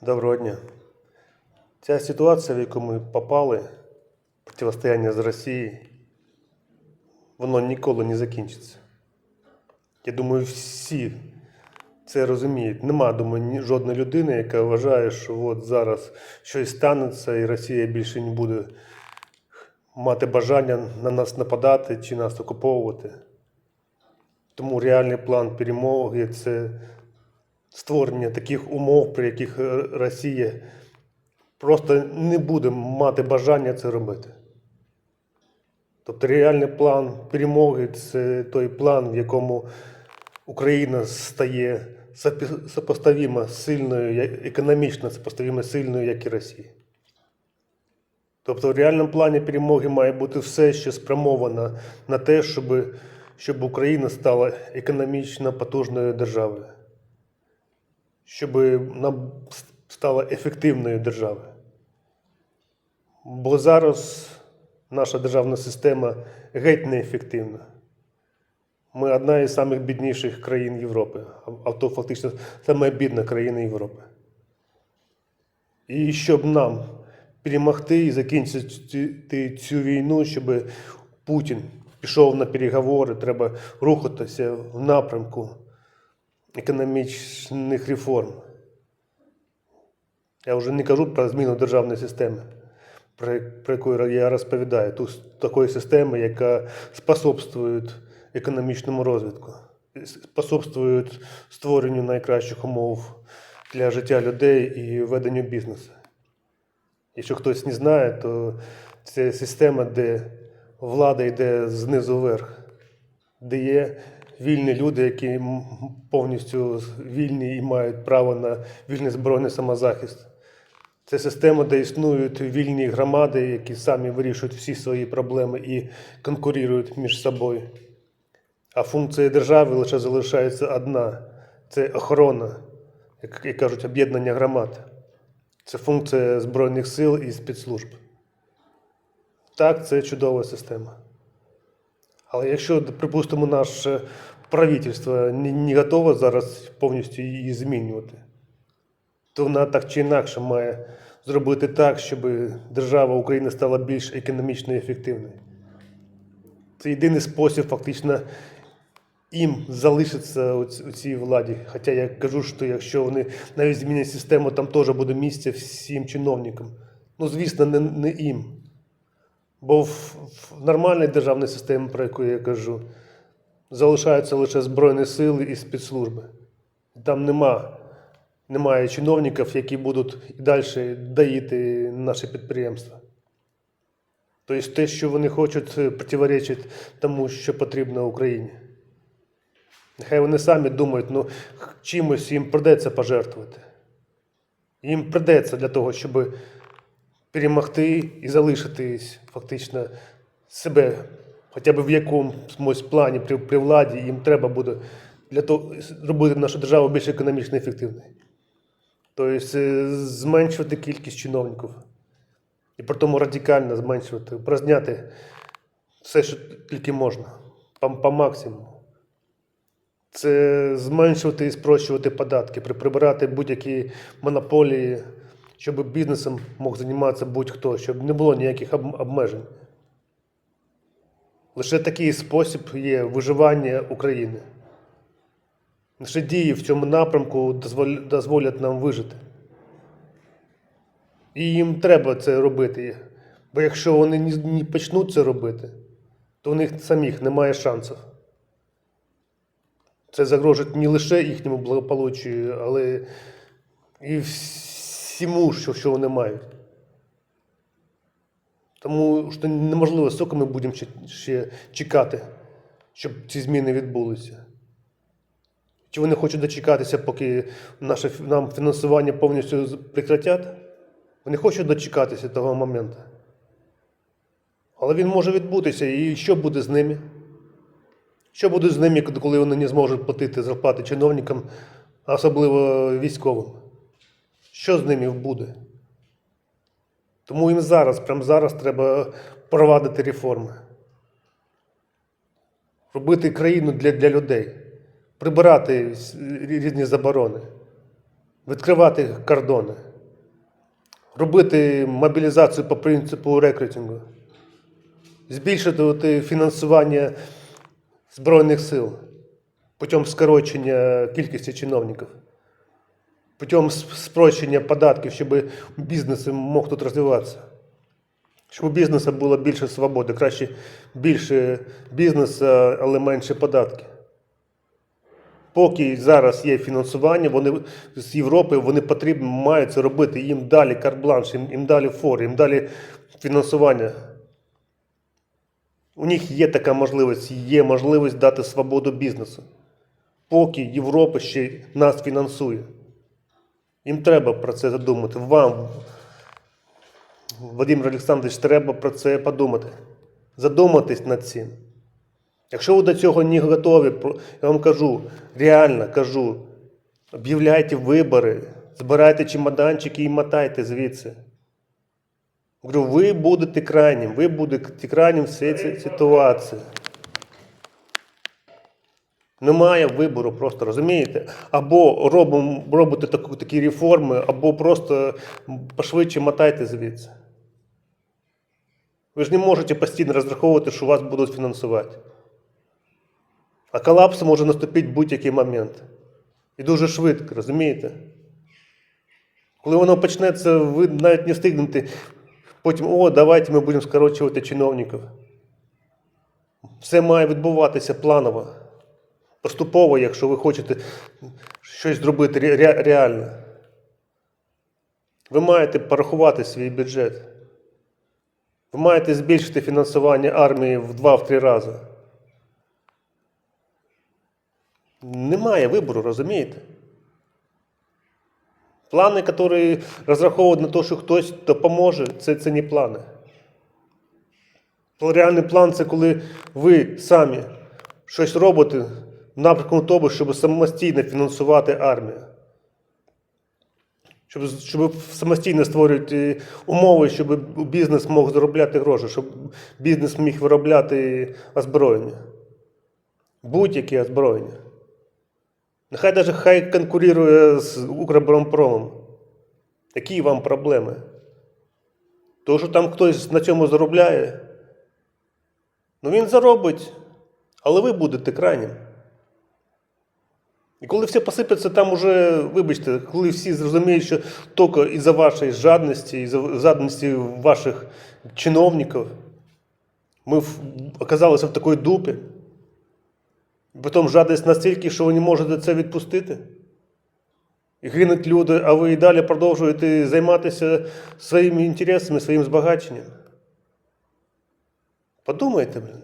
Доброго дня. Ця ситуація, в яку ми попали, протистояння з Росією, воно ніколи не закінчиться. Я думаю, всі це розуміють. Нема, думаю, жодної людини, яка вважає, що от зараз щось станеться і Росія більше не буде мати бажання на нас нападати чи нас окуповувати. Тому реальний план перемоги це створення таких умов, при яких е, Росія просто не буде мати бажання це робити. Тобто реальний план перемоги це той план, в якому Україна стає сопоставимо сильною, економічно сопоставимо сильною, як і Росія. Тобто в реальному плані перемоги має бути все, що спрямовано на те, щоб, щоб Україна стала економічно потужною державою щоб вона стала ефективною державою. Бо зараз наша державна система геть неефективна. Ми одна із самих бідніших країн Європи, а- а то фактично саме бідна країна Європи. І щоб нам перемогти і закінчити цю війну, щоб Путін пішов на переговори, треба рухатися в напрямку економічних реформ. Я вже не кажу про зміну державної системи, про, про яку я розповідаю. Тут такої системи, яка способствує економічному розвитку, способствує створенню найкращих умов для життя людей і веденню бізнесу. Якщо хтось не знає, то це система, де влада йде знизу вверх, де є вільні люди, які повністю вільні і мають право на вільний збройний самозахист. Це система, де існують вільні громади, які самі вирішують всі свої проблеми і конкурують між собою. А функція держави лише залишається одна це охорона, як, кажуть, об'єднання громад. Це функція Збройних сил і спецслужб. Так, це чудова система. Але якщо, припустимо, наше правительство не, не готове зараз повністю її змінювати, то вона так чи інакше має зробити так, щоб держава України стала більш економічно ефективною. Це єдиний спосіб фактично їм залишиться у цій владі. Хоча я кажу, що якщо вони навіть змінять систему, там теж буде місце всім чиновникам. Ну, звісно, не, не їм. Бо в, в нормальній державній системі, про яку я кажу, залишаються лише Збройні сили і спецслужби. Там нема, немає чиновників, які будуть і далі доїти наші підприємства. Тобто те, що вони хочуть, е, противоречить тому, що потрібно Україні. Нехай вони самі думають, ну чимось їм придеться пожертвувати. Їм придеться для того, щоб перемогти і залишитись фактично себе, хоча б в якомусь плані при, при владі, їм треба буде для того зробити нашу державу більш економічно ефективною. Тобто е, зменшувати кількість чиновників. І при тому радикально зменшувати, прозняти все, що тільки можна, по, по максимуму. Це зменшувати і спрощувати податки, при- прибирати будь-які монополії, щоб бізнесом мог займатися будь-хто, щоб не було ніяких обмежень. Лише такий спосіб є виживання України. Лише дії в цьому напрямку дозволять нам вижити. І їм треба це робити. Бо якщо вони не- почнуть це робити, то у них самих немає шансів. Це загрожує не лише їхньому благополуччю, але і всьому, що, що вони мають. Тому що неможливо, скільки ми будемо ще, ще чекати, щоб ці зміни відбулися. Чи вони хочуть дочекатися, поки наше нам фінансування повністю прекратять? Вони хочуть дочекатися того моменту. Але він може відбутися, і що буде з ними? Що буде з ними, коли вони не зможуть платити зарплати чиновникам, особливо військовим? Що з ними буде? Тому їм зараз, прямо зараз треба провадити реформи. Робити країну для, для людей, прибирати різні заборони, відкривати кордони. робити мобілізацію по принципу рекрутингу, збільшити фінансування Збройних сил путем скорочення кількості чиновників, путем спрощення податків, щоб бізнес мог тут розвиватися. Щоб у бізнесу було більше свободи, краще більше бізнесу, але менше податки. Поки зараз є фінансування, вони з Європи вони потрібно мають це робити. Їм далі карт-бланш, їм, їм далі фор, їм далі фінансування. У них є така можливість, є можливість дати свободу бізнесу. Поки Європа ще нас фінансує. Їм треба про це задумати. Вам, Вадим Олександрович, треба про це подумати. Задуматись над цим. Якщо ви до цього не готові, я вам кажу, реально кажу, об'являйте вибори, збирайте чемоданчики і мотайте звідси. Говорю, ви будете крайнім, ви будете крайнім в цій цій ситуації. Немає вибору просто, розумієте? Або робимо, робите таку, такі реформи, або просто пошвидше мотайте звідси. Ви ж не можете постійно розраховувати, що вас будуть фінансувати. А колапс може наступити в будь-який момент. І дуже швидко, розумієте? Коли воно почнеться, ви навіть не встигнете. Потім, о, давайте ми будемо скорочувати чиновників. Все має відбуватися планово. Поступово, якщо ви хочете щось зробити ре- ре- реально. Ви маєте порахувати свій бюджет. Ви маєте збільшити фінансування армії в 2-3 рази. Немає вибору, розумієте? Плани, які розраховують на те, що хтось допоможе, це, це не плани. Реальний план це коли ви самі щось робите напрямку того, щоб самостійно фінансувати армію. Щоб, щоб самостійно створювати умови, щоб бізнес мог заробляти гроші, щоб бізнес міг виробляти озброєння. Будь-яке озброєння. Нехай навіть хай конкурує з Укроборонпромом. Які вам проблеми? То, що там хтось на цьому заробляє, ну він заробить, але ви будете крайнім. І коли все посипеться, там уже, вибачте, коли всі зрозуміють, що тільки із-за вашої жадності, із-за жадності ваших чиновників, ми оказалися в такій дупі. Потім жадність настільки, що ви не можете це відпустити. І гинуть люди, а ви і далі продовжуєте займатися своїми інтересами, своїм збагаченням. Подумайте, блін.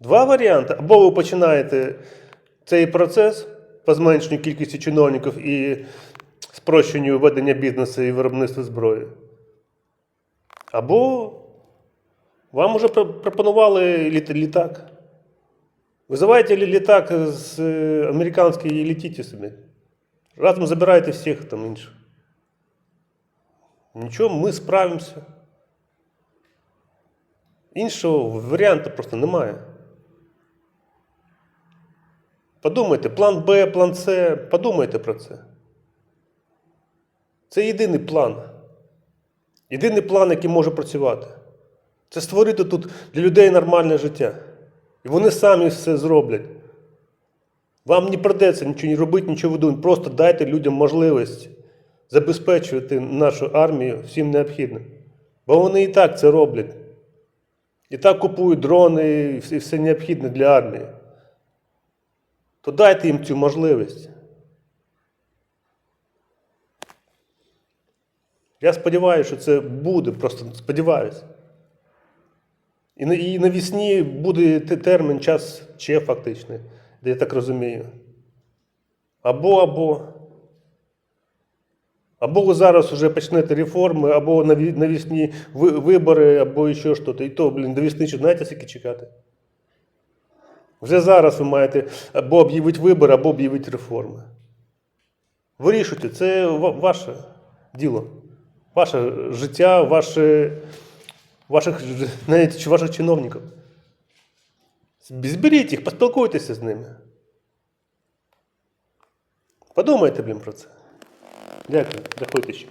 Два варіанти. Або ви починаєте цей процес по зменшенню кількості чиновників і спрощенню ведення бізнесу і виробництва зброї. Або вам уже пропонували літак. Вызывайте літак з е, американської і летите собі. Разом забирайте всіх там інших. Нічого, ми справимося. Іншого варіанту просто немає. Подумайте, план Б, план С, подумайте про це. Це єдиний план. Єдиний план, який може працювати. Це створити тут для людей нормальне життя. І вони самі все зроблять. Вам не придеться нічого не робити, нічого видумати. Просто дайте людям можливість забезпечувати нашу армію всім необхідним. Бо вони і так це роблять. І так купують дрони і все- необхідне для армії. То дайте їм цю можливість. Я сподіваюся, що це буде, просто сподіваюся. І, на- і навесні буде термін, час Ч фактичний, де я так розумію. Або, або. Або ви зараз вже почнете реформи, або наві- навесні ви- вибори, або ще щось. І то, блін, чи знаєте, скільки чекати? Вже зараз ви маєте або об'явити вибори, або об'явити реформи. Вирішуйте, це ваше діло, ваше життя, ваше, ваших, навіть ваших чиновників. Зберіть їх, поспілкуйтеся з ними. Подумайте, блін, про це. Дякую, заходьте ще.